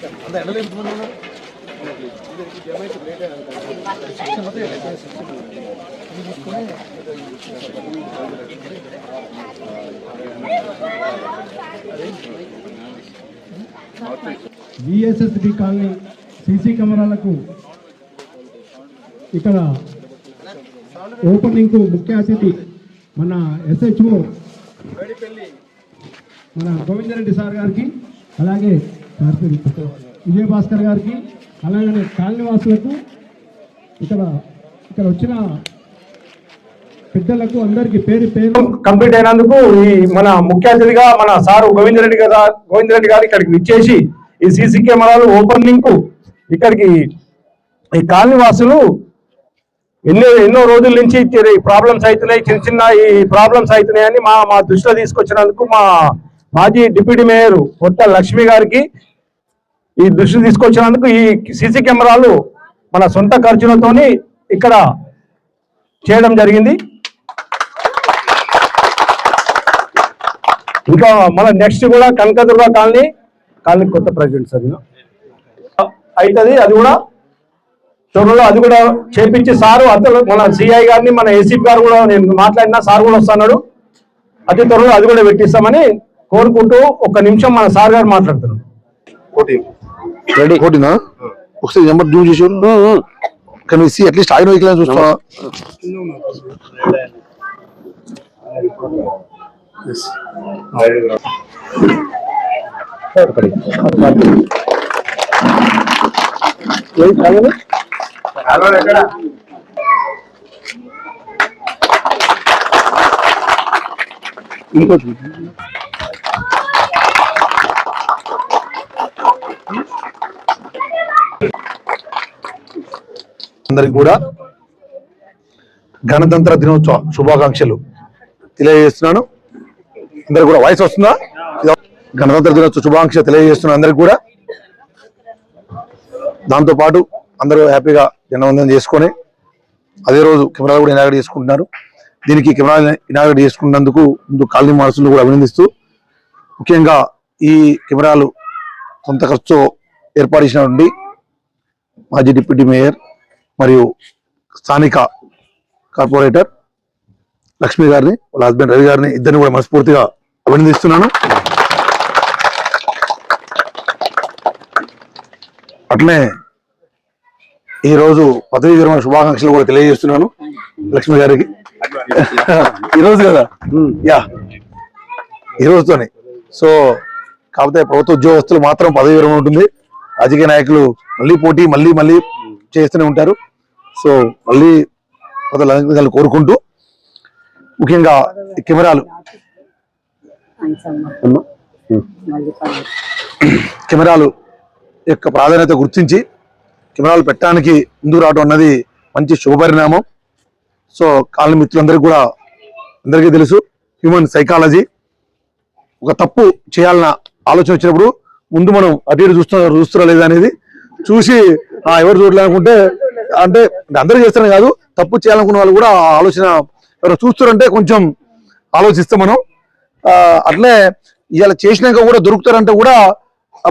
అంత colony CC కెమెరాలకు ఇక్కడ ఓపెనింగ్కు ముఖ్య అతిథి మన ఎస్హెచ్ఓ మన గోవిందరెడ్డి సార్ గారికి అలాగే విజయభాస్కర్ గారికి అలాగనే కాలనీవాసులకు ఇక్కడ ఇక్కడ వచ్చిన పెద్దలకు అందరికి పేరు పేరు. కంప్లీట్ అయినందుకు ఈ మన ముఖ్య అతిథిగా మన సారు గోవిందరెడ్డి గారు గోవింద రెడ్డి గారు ఇక్కడికి విచ్చేసి ఈ సీసీ కెమెరాలు ఓపెన్ లింక్ ఇక్కడికి ఈ కాలనీవాసులు ఎన్నో ఎన్నో రోజుల నుంచి ప్రాబ్లమ్స్ అవుతున్నాయి చిన్న చిన్న ఈ ప్రాబ్లమ్స్ అవుతున్నాయని మా మా దృష్టిలో తీసుకొచ్చినందుకు మా మాజీ డిప్యూటీ మేయర్ కొత్త లక్ష్మి గారికి ఈ దృష్టి తీసుకొచ్చినందుకు ఈ సీసీ కెమెరాలు మన సొంత ఖర్చులతోని ఇక్కడ చేయడం జరిగింది. ఇంకా మన నెక్స్ట్ కూడా కనకదుర్గ కాలనీ కాలనీ కొత్త ప్రెసిడెంట్ సార్ అవుతుంది అది కూడా త్వరలో అది కూడా చేపించి సారు అతను మన సిఐ గారిని మన ఏసీపీ గారు కూడా నేను మాట్లాడినా సార్ కూడా వస్తున్నాడు. అతి త్వరలో అది కూడా పెట్టిస్తామని కోరుకుంటూ ఒక నిమిషం మన సార్ గారు మాట్లాడుతున్నారు. రెడీ కొట్టినా ఒకసారి నెంబర్ జూమ్ చేసి కానీ సి అట్లీస్ట్ ఆయన వెహికల్ చూస్తా ఇంకోటి అందరికి కూడా గణతంత్ర దినోత్సవ శుభాకాంక్షలు తెలియజేస్తున్నాను. అందరికి కూడా వాయిస్ వస్తుందా? గణతంత్ర దినోత్సవ శుభాకాంక్షలు తెలియజేస్తున్నాను అందరికి కూడా. దాంతో పాటు అందరూ హ్యాపీగా జనవందనం చేసుకొని అదే రోజు కెమెరాలు కూడా ఇనాగరేట్ చేసుకుంటున్నారు. దీనికి కెమెరాలు ఇనాగరేట్ చేసుకున్నందుకు ముందు కాలనీ మార్సులు కూడా అభినందిస్తూ ముఖ్యంగా ఈ కెమెరాలు సొంత ఖర్చుతో ఏర్పాటు చేసినటువంటి మాజీ డిప్యూటీ మేయర్ మరియు స్థానిక కార్పొరేటర్ లక్ష్మి గారిని వాళ్ళ హస్బెండ్ రవి గారిని ఇద్దరిని కూడా మనస్ఫూర్తిగా అభినందిస్తున్నాను. అట్లనే ఈ రోజు పదవీ విరమణ శుభాకాంక్షలు కూడా తెలియజేస్తున్నాను లక్ష్మి గారికి. ఈ రోజు కదా? యా. ఈ రోజుతోనే. సో కాకపోతే ప్రభుత్వ ఉద్యోగస్తులు మాత్రం పదవి విరమణ ఉంటుంది. రాజకీయ నాయకులు మళ్ళీ పోటీ మళ్ళీ మళ్ళీ చేస్తూనే ఉంటారు. సో మళ్ళీ పదవులు కోరుకుంటూ ముఖ్యంగా కెమెరాలు కెమెరాలు యొక్క ప్రాధాన్యత గుర్తించి కెమెరాలు పెట్టడానికి ముందుకు రావడం అన్నది మంచి శుభపరిణామం. సో కాలనీ మిత్రులందరికీ కూడా అందరికీ తెలుసు హ్యూమన్ సైకాలజీ ఒక తప్పు చేయాలన్న ఆలోచన వచ్చినప్పుడు ముందు మనం అటు ఇటు చూస్తున్నా చూస్తున్నా లేదా అనేది చూసి ఆ ఎవరు చూడాలనుకుంటే అంటే అందరూ చేస్తారని కాదు తప్పు చేయాలనుకున్న వాళ్ళు కూడా ఆలోచన ఎవరు చూస్తారంటే కొంచెం ఆలోచిస్తాం మనం. అట్లే ఇలా చేసినాక కూడా దొరుకుతారంటే కూడా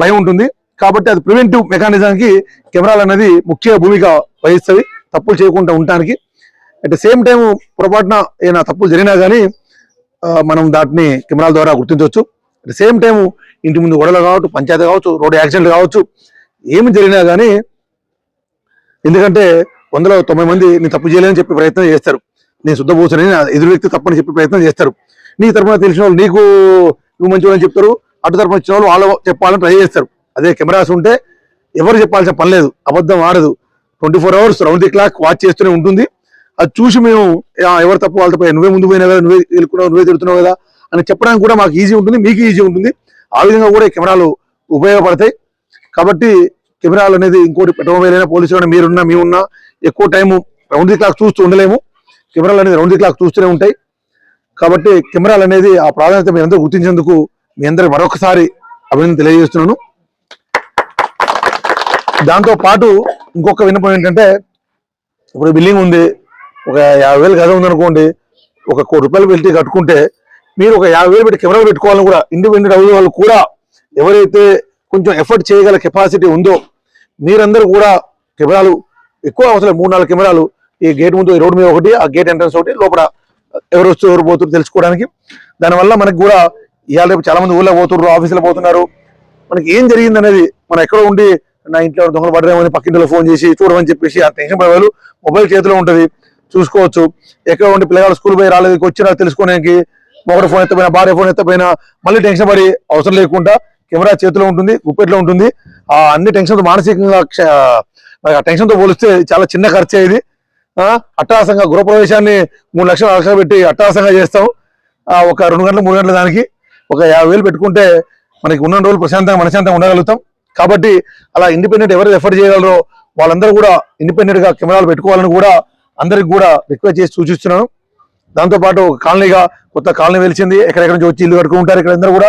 భయం ఉంటుంది. కాబట్టి అది ప్రివెంటివ్ మెకానిజానికి కెమెరాలు అనేది ముఖ్య భూమిక వహిస్తుంది తప్పులు చేయకుండా ఉండటానికి. అట్ ద సేమ్ టైం పొరపాటున ఏమైనా తప్పులు జరిగినా కానీ మనం దాటిని కెమెరాల ద్వారా గుర్తించవచ్చు. అట్ ద సేమ్ టైం ఇంటి ముందు గొడవలు కావచ్చు పంచాయతీ కావచ్చు రోడ్డు యాక్సిడెంట్ కావచ్చు ఏమి జరిగినా కానీ ఎందుకంటే వందలో తొంభై మంది నేను తప్పు చేయలేని చెప్పే ప్రయత్నం చేస్తారు. నేను శుద్ధపోసని ఎదురు వ్యక్తి తప్పని చెప్పే ప్రయత్నం చేస్తారు. నీ తరపున తెలిసిన వాళ్ళు నీకు నువ్వు మంచివాళ్ళని చెప్తారు. అటు తరపున వచ్చిన వాళ్ళు వాళ్ళు చెప్పాలని ట్రై చేస్తారు. అదే కెమెరాస్ ఉంటే ఎవరు చెప్పాల్సిన పని లేదు. అబద్ధం ఆడదు. Twenty four hours round the clock watch చేస్తూనే ఉంటుంది. అది చూసి మేము ఎవరు తప్పు? వాళ్ళతో తప్పు. నువ్వే ముందు పోయినా కదా నువ్వే వెళ్ళుకున్నావు నువ్వే తిడుతున్నావు కదా అని చెప్పడానికి కూడా మాకు ఈజీ ఉంటుంది. మీకు ఈజీ ఉంటుంది. ఆ విధంగా కూడా ఈ కెమెరాలు ఉపయోగపడతాయి. కాబట్టి కెమెరాలు అనేది ఇంకోటి పెట్టబోయినా పోలీసులు అయినా మీరున్నా మేమున్నా ఎక్కువ టైము రౌండ్ ది క్లాక్ చూస్తూ ఉండలేము. కెమెరాలు అనేది రౌండ్ ది క్లాక్ చూస్తూనే ఉంటాయి. కాబట్టి కెమెరాలు అనేది ఆ ప్రాధాన్యత మీ అందరూ గుర్తించేందుకు మీ అందరికి మరొకసారి అభినందన తెలియజేస్తున్నాను. దాంతో పాటు ఇంకొక విన్నపం ఏంటంటే ఇప్పుడు బిల్డింగ్ ఉంది ఒక యాభై వేలు గద ఉందనుకోండి ఒక కోటి రూపాయలు పెట్టి కట్టుకుంటే మీరు ఒక యాభై వేలు పెట్టి కెమెరా పెట్టుకోవాలని కూడా ఇండిపెండెంట్ అయ్యే వాళ్ళు కూడా ఎవరైతే కొంచెం ఎఫర్ట్ చేయగల కెపాసిటీ ఉందో మీరందరూ కూడా కెమెరాలు ఎక్కువ అవసరం మూడు నాలుగు కెమెరాలు. ఈ గేట్ ముందు ఈ రోడ్ మీద ఒకటి ఆ గేట్ ఎంట్రన్స్ ఒకటి లోపల ఎవరు వస్తూ ఎవరు పోతున్నారు తెలుసుకోవడానికి. దానివల్ల మనకు కూడా ఇవాళ రేపు చాలా మంది ఊళ్ళో పోతున్నారు ఆఫీసులో పోతున్నారు. మనకి ఏం జరిగింది అనేది మనం ఎక్కడో ఉండి నా ఇంట్లో దొంగలు పడరేమని పక్కింటిలో ఫోన్ చేసి చూడమని చెప్పేసి ఆ టెన్షన్ పడేవాళ్ళు మొబైల్ చేతిలో ఉంటుంది. చూసుకోవచ్చు. ఎక్కడ ఉండి పిల్లగాడు స్కూల్ పోయి రాలేదు వచ్చినా తెలుసుకోవడానికి ఒకటి ఫోన్ ఎత్తపోయినా భార్య ఫోన్ ఎత్తపోయినా మళ్ళీ టెన్షన్ పడి అవసరం లేకుండా కెమెరా చేతిలో ఉంటుంది గుప్పెట్లో ఉంటుంది. ఆ అన్ని టెన్షన్తో మానసికంగా టెన్షన్తో ఆ పోలిస్తే చాలా చిన్న ఖర్చు ఇది. అట్టహాసంగా గృహప్రవేశాన్ని మూడు లక్షలు లక్షలు పెట్టి అట్టహాసంగా చేస్తాం. ఒక రెండు గంటలు మూడు గంటల దానికి ఒక యాభై వేలు పెట్టుకుంటే మనకి ఉన్న రోజులు ప్రశాంతంగా మనశాంతంగా ఉండగలుగుతాం. కాబట్టి అలా ఇండిపెండెంట్ ఎవరు ఎఫర్ట్ చేయగలరో వాళ్ళందరూ కూడా ఇండిపెండెంట్గా కెమెరాలు పెట్టుకోవాలని కూడా అందరికి కూడా రిక్వెస్ట్ చేసి సూచిస్తున్నాను. దాంతో పాటు ఒక కాలనీగా కొత్త కాలనీ వెలిచింది. ఎక్కడెక్కడ నుంచి వచ్చి ఇల్లు కట్టుకుంటారు ఇక్కడ అందరూ కూడా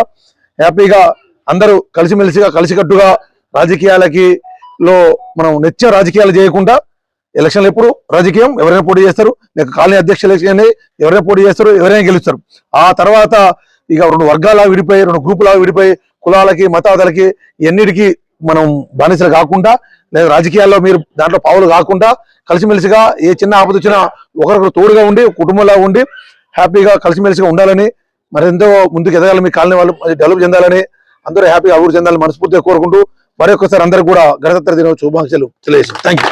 హ్యాపీగా అందరూ కలిసిమెలిసిగా కలిసికట్టుగా రాజకీయాలకి లో మనం నిత్యం రాజకీయాలు చేయకుండా ఎలక్షన్లు ఎప్పుడు రాజకీయం ఎవరైనా పోటీ చేస్తారు కాలనీ అధ్యక్ష ఎలక్షన్ ఎవరైనా పోటీ చేస్తారు ఎవరైనా గెలుస్తారు. ఆ తర్వాత ఇక రెండు వర్గాలా విడిపోయి రెండు గ్రూపులా విడిపోయి కులాలకి మతాలకి ఎన్నిటికి మనం బానిసలు కాకుండా లేదా రాజకీయాల్లో మీరు దాంట్లో పావులు కాకుండా కలిసిమెలిసిగా ఏ చిన్న ఆపద వచ్చినా ఒకరికొకరు తోడుగా ఉండి కుటుంబంలో ఉండి హ్యాపీగా కలిసిమెలిసిగా ఉండాలని మరెంతో ముందుకు ఎదగాలి మీ కాలనీ వాళ్ళు డెవలప్ చెందాలని అందరూ హ్యాపీగా అభివృద్ధి చెందాలని మనస్ఫూర్తిగా కోరుకుంటూ మరొకసారి అందరూ కూడా గణతంత్ర దినోత్సవ శుభాకాంక్షలు. తెలియజేస్తాం థ్యాంక్ యూ